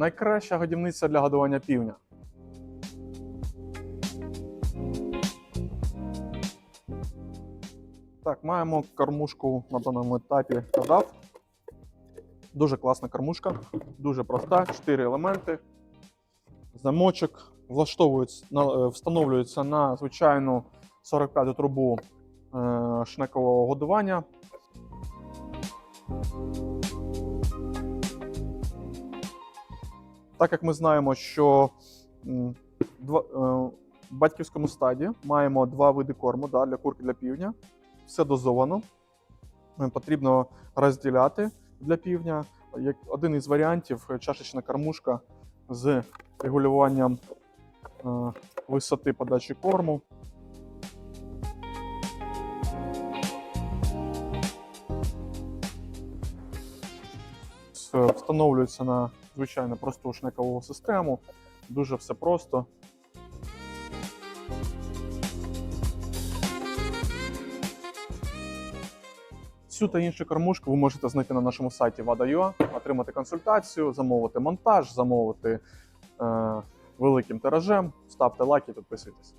Найкраща годівниця для годування півня. Так, маємо кормушку на даному етапі Кадав. Дуже класна кормушка, дуже проста, 4 елементи. Замочок е, встановлюється на звичайну 45 трубу е, шнекового годування. Так як ми знаємо, що е, в батьківському стаді маємо два види корму да, для курки для півня. Все дозовано. Е, Потрібно розділяти для півня. Один із варіантів е, чашечна кормушка з регулюванням висоти подачі корму. Все Встановлюється на звичайно просту шнекову систему. Дуже все просто. Цю та іншу кормушку ви можете знайти на нашому сайті Vada.ua, отримати консультацію, замовити монтаж, замовити е, великим тиражем. Ставте лайки, підписуйтесь.